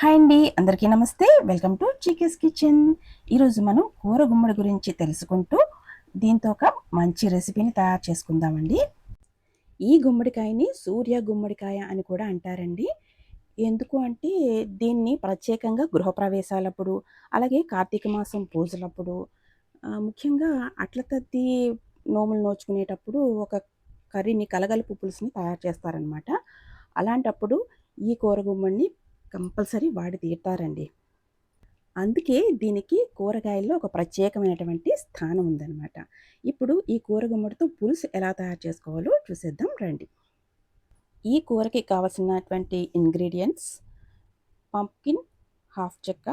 Hi అండి అందరికీ నమస్తే. వెల్కమ్ టు చీకెస్ కిచెన్. ఈరోజు మనం కూర గుమ్మడి గురించి తెలుసుకుంటూ దీంతో ఒక మంచి రెసిపీని తయారు చేసుకుందామండి. ఈ గుమ్మడికాయని సూర్య గుమ్మడికాయ అని కూడా అంటారండి. ఎందుకు అంటే దీన్ని ప్రత్యేకంగా గృహప్రవేశాలప్పుడు అలాగే కార్తీక మాసం పూజలప్పుడు ముఖ్యంగా అట్ల తద్ది నోములు నోచుకునేటప్పుడు ఒక కర్రీని కలగలుపు పులుసుని తయారు చేస్తారనమాట అలాంటప్పుడు ఈ కూర గుమ్మడిని కంపల్సరీ వాడి తీరుతారండి. అందుకే దీనికి కూరగాయల్లో ఒక ప్రత్యేకమైనటువంటి స్థానం ఉందన్నమాట. ఇప్పుడు ఈ కూర గుమ్మడితో పులుసు ఎలా తయారు చేసుకోవాలో చూసేద్దాం రండి. ఈ కూరకి కావలసినటువంటి ఇంగ్రీడియంట్స్ పంప్కిన్ హాఫ్ చెక్క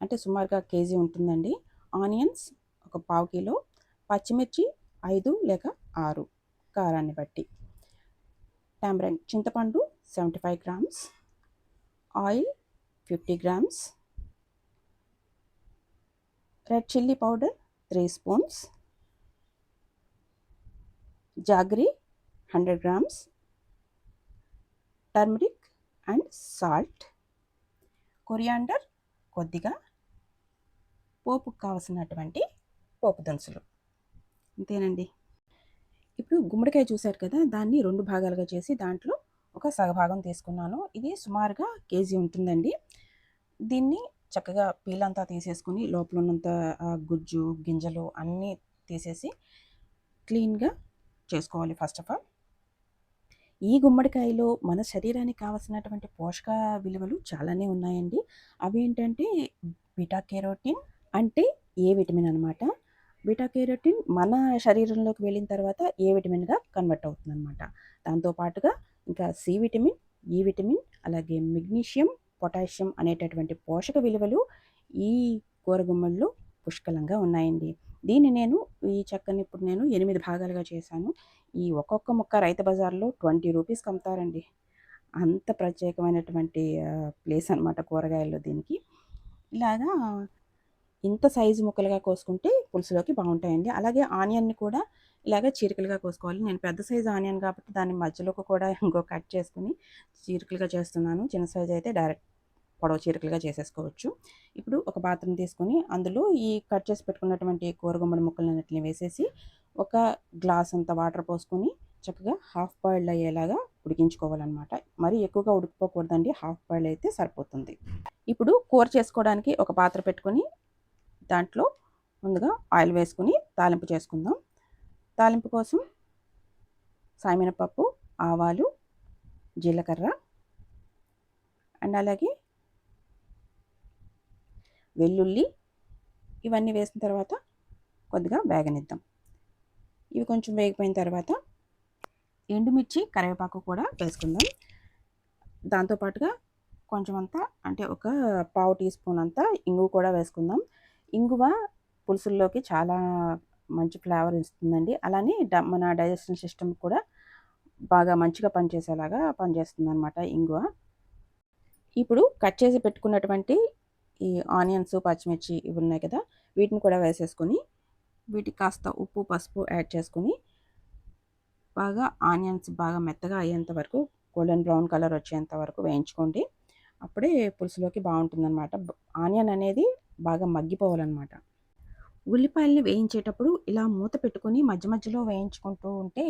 అంటే సుమారుగా కేజీ ఉంటుందండి. ఆనియన్స్ ఒక పావు కిలో పచ్చిమిర్చి ఐదు లేక ఆరు కారాన్ని బట్టి. టామరెంట్ చింతపండు seventy five grams oil fifty grams. Red chilli powder three spoons. Jaggery hundred grams. Turmeric and salt. Coriander కొద్దిగా. పోపుకు కావలసినటువంటి పోపు దినుసులు. అంతేనండి ఇప్పుడు గుమ్మడికాయ చూశారు కదా దాన్ని రెండు భాగాలుగా చేసి దాంట్లో ఒక సగభాగం తీసుకున్నాను. ఇది సుమారుగా కేజీ ఉంటుందండి. దీన్ని చక్కగా పీలంతా తీసేసుకుని లోపల ఉన్నంత గుజ్జు గింజలు అన్నీ తీసేసి క్లీన్గా చేసుకోవాలి ఫస్ట్ ఆఫ్ ఆల్. ఈ గుమ్మడికాయలో మన శరీరానికి కావలసినటువంటి పోషక విలువలు చాలానే ఉన్నాయండి. అవి ఏంటంటే బీటా కెరోటిన్ అంటే ఏ విటమిన్ అనమాట బీటా కెరోటిన్ మన శరీరంలోకి వెళ్ళిన తర్వాత ఏ విటమిన్గా కన్వర్ట్ అవుతుంది అనమాట దాంతోపాటుగా ఇంకా సి విటమిన్ ఈ విటమిన్ అలాగే మెగ్నీషియం పొటాషియం అనేటటువంటి పోషక విలువలు ఈ కూరగుమ్మల్లో పుష్కలంగా ఉన్నాయండి. దీన్ని నేను ఈ చెక్కని ఇప్పుడు నేను ఎనిమిది భాగాలుగా చేశాను. ఈ ఒక్కొక్క ముక్క రైతు బజార్లో ట్వంటీ రూపీస్కి అమ్ముతారండి. అంత ప్రత్యేకమైనటువంటి ప్లేస్ అనమాట కూరగాయల్లో దీనికి. ఇలాగా ఇంత సైజు ముక్కలుగా కోసుకుంటే పులుసులోకి బాగుంటాయండి. అలాగే ఆనియన్ని కూడా ఇలాగ చీరికలుగా కోసుకోవాలి. నేను పెద్ద సైజు ఆనియన్ కాబట్టి దాన్ని మధ్యలోకి కూడా ఇంకో కట్ చేసుకుని చీరికలుగా చేస్తున్నాను. చిన్న సైజు అయితే డైరెక్ట్ పొడవ చీరికలుగా చేసేసుకోవచ్చు. ఇప్పుడు ఒక పాత్రను తీసుకొని అందులో ఈ కట్ చేసి పెట్టుకున్నటువంటి కూరగుమ్మడి ముక్కలన్నిటిని వేసేసి ఒక గ్లాస్ అంత వాటర్ పోసుకొని చక్కగా హాఫ్ బాయిల్డ్ అయ్యేలాగా ఉడికించుకోవాలన్నమాట. మరి ఎక్కువగా ఉడికిపోకూడదండి. హాఫ్ బాయిల్ అయితే సరిపోతుంది. ఇప్పుడు కూర చేసుకోవడానికి ఒక పాత్ర పెట్టుకొని దాంట్లో ముందుగా ఆయిల్ వేసుకుని తాలింపు చేసుకుందాం. తాలింపు కోసం సాయమినపప్పు ఆవాలు జీలకర్ర అండ్ అలాగే వెల్లుల్లి ఇవన్నీ వేసిన తర్వాత కొద్దిగా వేగనిద్దాం. ఇవి కొంచెం వేగిపోయిన తర్వాత ఎండుమిర్చి కరివేపాకు కూడా వేసుకుందాం. దాంతోపాటుగా కొంచెం అంతా అంటే ఒక పావు టీ స్పూన్ అంతా ఇంగువ కూడా వేసుకుందాం. ఇంగువ పులుసుల్లోకి చాలా మంచి ఫ్లేవర్ ఇస్తుందండి. అలానే డ మన డైజెషన్ సిస్టమ్ కూడా బాగా మంచిగా పనిచేసేలాగా పనిచేస్తుంది అనమాట ఇంగువ. ఇప్పుడు కట్ చేసి పెట్టుకున్నటువంటి ఈ ఆనియన్స్ పచ్చిమిర్చి ఇవి ఉన్నాయి కదా వీటిని కూడా వేసేసుకొని వీటికి కాస్త ఉప్పు పసుపు యాడ్ చేసుకొని బాగా ఆనియన్స్ బాగా మెత్తగా అయ్యేంత వరకు గోల్డెన్ బ్రౌన్ కలర్ వచ్చేంత వరకు వేయించుకోండి. అప్పుడే పులుసులోకి బాగుంటుందన్నమాట. ఆనియన్ అనేది బాగా మగ్గిపోవాలన్నమాట. ఉల్లిపాయలని వేయించేటప్పుడు ఇలా మూత పెట్టుకొని మధ్య మధ్యలో వేయించుకుంటూ ఉంటే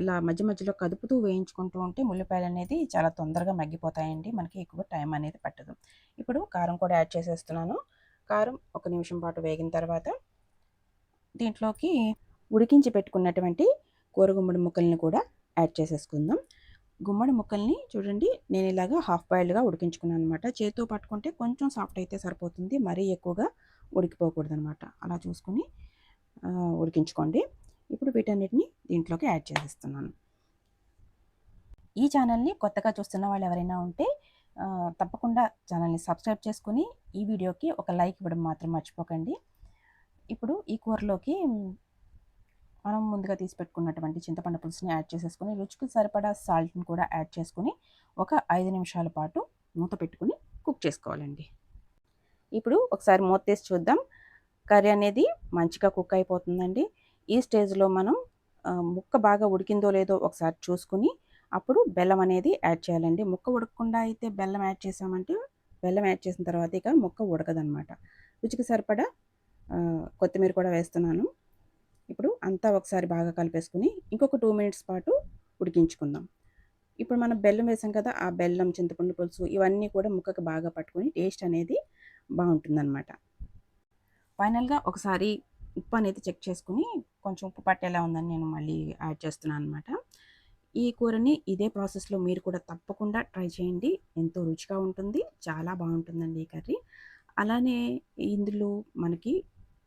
ఇలా మధ్య మధ్యలో కదుపుతూ వేయించుకుంటూ ఉంటే ఉల్లిపాయలు అనేది చాలా తొందరగా మగ్గిపోతాయండి. మనకి ఎక్కువ టైం అనేది పట్టదు. ఇప్పుడు కారం కూడా యాడ్ చేసేస్తున్నాను. కారం ఒక నిమిషం పాటు వేగిన తర్వాత దీంట్లోకి ఉడికించి పెట్టుకున్నటువంటి కూర గుమ్మడి ముక్కల్ని కూడా యాడ్ చేసేసుకుందాం. గుమ్మడి ముక్కల్ని చూడండి నేను ఇలాగా హాఫ్ బాయిల్గా ఉడికించుకున్నాను అనమాట చేతితో పట్టుకుంటే కొంచెం సాఫ్ట్ అయితే సరిపోతుంది. మరీ ఎక్కువగా ఉడికిపోకూడదు అనమాట అలా చూసుకొని ఉడికించుకోండి. ఇప్పుడు వీటన్నిటిని దీంట్లోకి యాడ్ చేసేస్తున్నాను. ఈ ఛానల్ని కొత్తగా చూస్తున్న వాళ్ళు ఎవరైనా ఉంటే తప్పకుండా ఛానల్ని సబ్స్క్రైబ్ చేసుకుని ఈ వీడియోకి ఒక లైక్ ఇవ్వడం మాత్రం మర్చిపోకండి. ఇప్పుడు ఈ కూరలోకి మనం ముందుగా తీసి పెట్టుకున్నటువంటి చింతపండు పులుసుని యాడ్ చేసేసుకుని రుచికి సరిపడా సాల్ట్ని కూడా యాడ్ చేసుకొని ఒక ఐదు నిమిషాల పాటు మూత పెట్టుకుని కుక్ చేసుకోవాలండి. ఇప్పుడు ఒకసారి మూత తీసి చూద్దాం. కర్రీ అనేది మంచిగా కుక్ అయిపోతుందండి. ఈ స్టేజ్లో మనం ముక్క బాగా ఉడికిందో లేదో ఒకసారి చూసుకుని అప్పుడు బెల్లం అనేది యాడ్ చేయాలండి. ముక్క ఉడకకుండా అయితే బెల్లం యాడ్ చేసామంటే బెల్లం యాడ్ చేసిన తర్వాత ఇక ముక్క ఉడకదనమాట రుచికి సరిపడా కొత్తిమీర కూడా వేస్తున్నాను. ఇప్పుడు అంతా ఒకసారి బాగా కలిపేసుకుని ఇంకొక టూ మినిట్స్ పాటు ఉడికించుకుందాం. ఇప్పుడు మనం బెల్లం వేసాం కదా ఆ బెల్లం చింతపండు పులుసు ఇవన్నీ కూడా ముక్కకు బాగా పట్టుకొని టేస్ట్ అనేది బాగుంటుందన్నమాట. ఫైనల్గా ఒకసారి ఉప్పు అనేది చెక్ చేసుకుని కొంచెం ఉప్పు పట్టేలా ఉందని నేను మళ్ళీ యాడ్ చేస్తున్నాను అనమాట ఈ కూరని ఇదే ప్రాసెస్లో మీరు కూడా తప్పకుండా ట్రై చేయండి. ఎంతో రుచిగా ఉంటుంది. చాలా బాగుంటుందండి ఈ కర్రీ. అలానే ఇందులో మనకి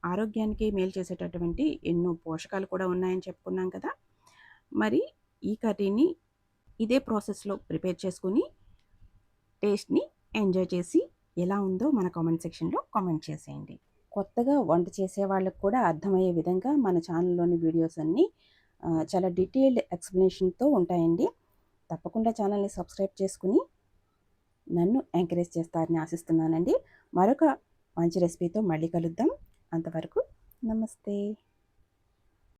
ఆరోగ్యానికి మేలు చేసేటటువంటి ఎన్నో పోషకాలు కూడా ఉన్నాయని చెప్పుకున్నాం కదా! మరి ఈ కర్రీని ఇదే ప్రాసెస్లో ప్రిపేర్ చేసుకుని టేస్ట్ని ఎంజాయ్ చేసి ఎలా ఉందో మన కామెంట్ సెక్షన్లో కామెంట్ చేసేయండి. కొత్తగా వంట చేసే వాళ్ళకు కూడా అర్థమయ్యే విధంగా మన ఛానల్లోని వీడియోస్ అన్నీ చాలా డీటెయిల్డ్ ఎక్స్ప్లెనేషన్తో ఉంటాయండి. తప్పకుండా ఛానల్ని సబ్స్క్రైబ్ చేసుకుని నన్ను ఎంకరేజ్ చేస్తారని ఆశిస్తున్నానండి. మరొక మంచి రెసిపీతో మళ్ళీ కలుద్దాం. అంతవరకు నమస్తే.